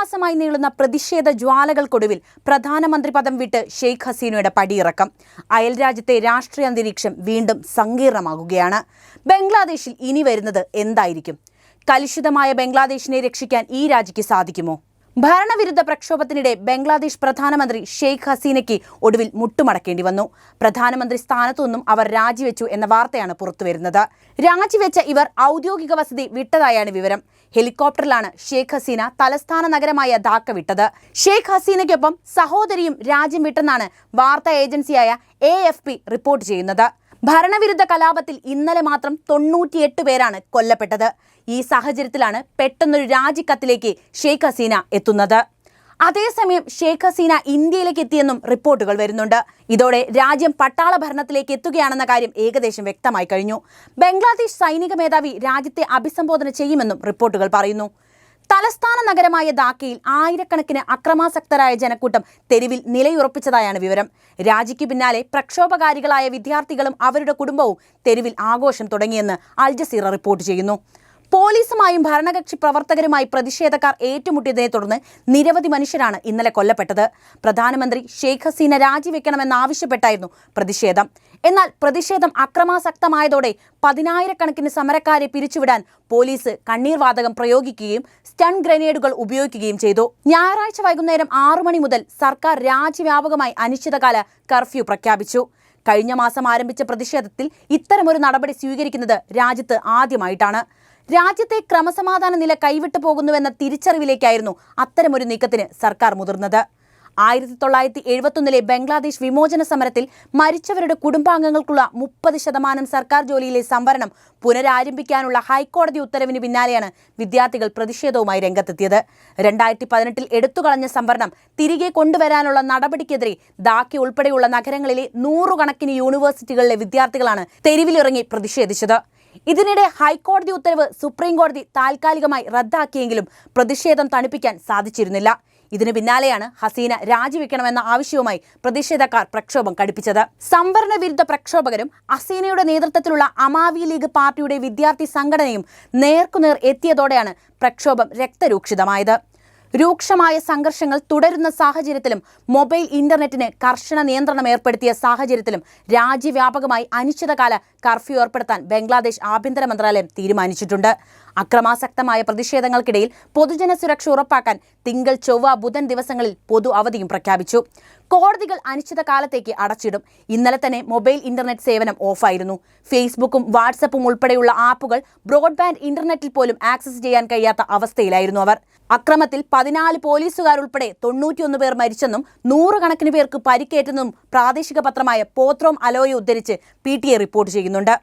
മാസമായി നീളുന്ന പ്രതിഷേധ ജ്വാലകൾക്കൊടുവിൽ പ്രധാനമന്ത്രി പദം വിട്ട് ഷെയ്ഖ് ഹസീനയുടെ പടിയിറക്കം. അയൽരാജ്യത്തെ രാഷ്ട്രീയ അന്തരീക്ഷം വീണ്ടും സങ്കീർണമാകുകയാണ്. ബംഗ്ലാദേശിൽ ഇനി വരുന്നത് എന്തായിരിക്കും? കലുഷിതമായ ബംഗ്ലാദേശിനെ രക്ഷിക്കാൻ ഈ രാജ്യക്ക് സാധിക്കുമോ? ഭരണവിരുദ്ധ പ്രക്ഷോഭത്തിനിടെ ബംഗ്ലാദേശ് പ്രധാനമന്ത്രി ഷെയ്ഖ് ഹസീനയ്ക്ക് ഒടുവിൽ മുട്ടുമടക്കേണ്ടി വന്നു. പ്രധാനമന്ത്രി സ്ഥാനത്തു നിന്നും അവർ രാജിവെച്ചു എന്ന വാർത്തയാണ് പുറത്തുവരുന്നത്. രാജിവെച്ച ഇവർ ഔദ്യോഗിക വസതി വിട്ടതായാണ് വിവരം. ഹെലികോപ്റ്ററിലാണ് ഷെയ്ഖ് ഹസീന തലസ്ഥാന നഗരമായ ധാക്ക വിട്ടത്. ഷെയ്ഖ് ഹസീനയ്ക്കൊപ്പം സഹോദരിയും രാജ്യം വിട്ടെന്നാണ് വാർത്താ ഏജൻസിയായ എ റിപ്പോർട്ട് ചെയ്യുന്നത്. ഭരണവിരുദ്ധ കലാപത്തിൽ ഇന്നലെ മാത്രം തൊണ്ണൂറ്റിയെട്ട് പേരാണ് കൊല്ലപ്പെട്ടത്. ഈ സാഹചര്യത്തിലാണ് പെട്ടെന്നൊരു രാജിക്കത്തിലേക്ക് ഷെയ്ഖ് ഹസീന എത്തുന്നത്. അതേസമയം ഷെയ്ഖ് ഹസീന ഇന്ത്യയിലേക്ക് എത്തിയെന്നും റിപ്പോർട്ടുകൾ വരുന്നുണ്ട്. ഇതോടെ രാജ്യം പട്ടാള ഭരണത്തിലേക്ക് എത്തുകയാണെന്ന കാര്യം ഏകദേശം വ്യക്തമായി കഴിഞ്ഞു. ബംഗ്ലാദേശ് സൈനിക മേധാവി രാജ്യത്തെ അഭിസംബോധന ചെയ്യുമെന്നും റിപ്പോർട്ടുകൾ പറയുന്നു. തലസ്ഥാന നഗരമായ ധാക്കയിൽ ആയിരക്കണക്കിന് അക്രമാസക്തരായ ജനക്കൂട്ടം തെരുവിൽ നിലയുറപ്പിച്ചതായാണ് വിവരം. രാജിക്ക് പിന്നാലെ പ്രക്ഷോഭകാരികളായ വിദ്യാർത്ഥികളും അവരുടെ കുടുംബവും തെരുവിൽ ആഘോഷം തുടങ്ങിയെന്ന് അൽ ജസീറ റിപ്പോർട്ട് ചെയ്യുന്നു. പോലീസുമായും ഭരണകക്ഷി പ്രവർത്തകരുമായി പ്രതിഷേധക്കാർ ഏറ്റുമുട്ടിയതിനെ തുടർന്ന് നിരവധി മനുഷ്യരാണ് ഇന്നലെ കൊല്ലപ്പെട്ടത്. പ്രധാനമന്ത്രി ഷെയ്ഖ് ഹസീന രാജിവെക്കണമെന്നാവശ്യപ്പെട്ടായിരുന്നു പ്രതിഷേധം. എന്നാൽ പ്രതിഷേധം അക്രമാസക്തമായതോടെ പതിനായിരക്കണക്കിന് സമരക്കാരെ പിരിച്ചുവിടാൻ പോലീസ് കണ്ണീർവാതകം പ്രയോഗിക്കുകയും സ്റ്റൺ ഗ്രനേഡുകൾ ഉപയോഗിക്കുകയും ചെയ്തു. ഞായറാഴ്ച വൈകുന്നേരം ആറു മണി മുതൽ സർക്കാർ രാജ്യവ്യാപകമായി അനിശ്ചിതകാല കർഫ്യൂ പ്രഖ്യാപിച്ചു. കഴിഞ്ഞ മാസം ആരംഭിച്ച പ്രതിഷേധത്തിൽ ഇത്തരമൊരു നടപടി സ്വീകരിക്കുന്നത് രാജ്യത്ത് ആദ്യമായിട്ടാണ്. രാജ്യത്തെ ക്രമസമാധാന നില കൈവിട്ടു പോകുന്നുവെന്ന തിരിച്ചറിവിലേക്കായിരുന്നു അത്തരമൊരു നീക്കത്തിന് സർക്കാർ മുതിർന്നത്. ആയിരത്തി തൊള്ളായിരത്തി എഴുപത്തൊന്നിലെ ബംഗ്ലാദേശ് വിമോചന സമരത്തിൽ മരിച്ചവരുടെ കുടുംബാംഗങ്ങൾക്കുള്ള മുപ്പത് ശതമാനം സർക്കാർ ജോലിയിലെ സംവരണം പുനരാരംഭിക്കാനുള്ള ഹൈക്കോടതി ഉത്തരവിന് പിന്നാലെയാണ് വിദ്യാർത്ഥികൾ പ്രതിഷേധവുമായി രംഗത്തെത്തിയത്. രണ്ടായിരത്തി പതിനെട്ടിൽ എടുത്തുകളഞ്ഞ സംവരണം തിരികെ കൊണ്ടുവരാനുള്ള നടപടിക്കെതിരെ ദാക്കി ഉൾപ്പെടെയുള്ള നഗരങ്ങളിലെ നൂറുകണക്കിന് യൂണിവേഴ്സിറ്റികളിലെ വിദ്യാർത്ഥികളാണ് തെരുവിലിറങ്ങി പ്രതിഷേധിച്ചത്. ഇതിനിടെ ഹൈക്കോടതി ഉത്തരവ് സുപ്രീം കോടതി താൽക്കാലികമായി റദ്ദാക്കിയെങ്കിലും പ്രതിഷേധം തണുപ്പിക്കാൻ സാധിച്ചിരുന്നില്ല. ഇതിനു പിന്നാലെയാണ് ഹസീന രാജിവെക്കണമെന്ന ആവശ്യവുമായി പ്രതിഷേധക്കാർ പ്രക്ഷോഭം കടുപ്പിച്ചത്. സംവരണ വിരുദ്ധ പ്രക്ഷോഭകരും ഹസീനയുടെ നേതൃത്വത്തിലുള്ള അമാവി ലീഗ് പാർട്ടിയുടെ വിദ്യാർത്ഥി സംഘടനയും നേർക്കുനേർ എത്തിയതോടെയാണ് പ്രക്ഷോഭം രക്തരൂക്ഷിതമായത്. രൂക്ഷമായ സംഘർഷങ്ങൾ തുടരുന്ന സാഹചര്യത്തിലും മൊബൈൽ ഇന്റർനെറ്റിന് കർശന നിയന്ത്രണം ഏർപ്പെടുത്തിയ സാഹചര്യത്തിലും രാജ്യവ്യാപകമായി അനിശ്ചിതകാല കർഫ്യൂ ഏർപ്പെടുത്താൻ ബംഗ്ലാദേശ് ആഭ്യന്തര മന്ത്രാലയം തീരുമാനിച്ചിട്ടുണ്ട്. അക്രമാസക്തമായ പ്രതിഷേധങ്ങൾക്കിടയിൽ പൊതുജന സുരക്ഷ ഉറപ്പാക്കാൻ തിങ്കൾ ചൊവ്വ ബുധൻ ദിവസങ്ങളിൽ പൊതു അവധിയും പ്രഖ്യാപിച്ചു. കോടതികൾ അനിശ്ചിത കാലത്തേക്ക് അടച്ചിടും. ഇന്നലെ തന്നെ മൊബൈൽ ഇന്റർനെറ്റ് സേവനം ഓഫായിരുന്നു. ഫേസ്ബുക്കും വാട്സപ്പും ഉൾപ്പെടെയുള്ള ആപ്പുകൾ ബ്രോഡ്ബാൻഡ് ഇന്റർനെറ്റിൽ പോലും ആക്സസ് ചെയ്യാൻ കഴിയാത്ത അവസ്ഥയിലായിരുന്നു അവർ. അക്രമത്തിൽ പതിനാല് പോലീസുകാരുൾപ്പെടെ തൊണ്ണൂറ്റിയൊന്ന് പേർ മരിച്ചെന്നും നൂറുകണക്കിന് പേർക്ക് പരിക്കേറ്റെന്നും പ്രാദേശിക പത്രമായ പോത്രോം അലോയെ ഉദ്ധരിച്ച് പി റിപ്പോർട്ട് ചെയ്യുന്നുണ്ട്.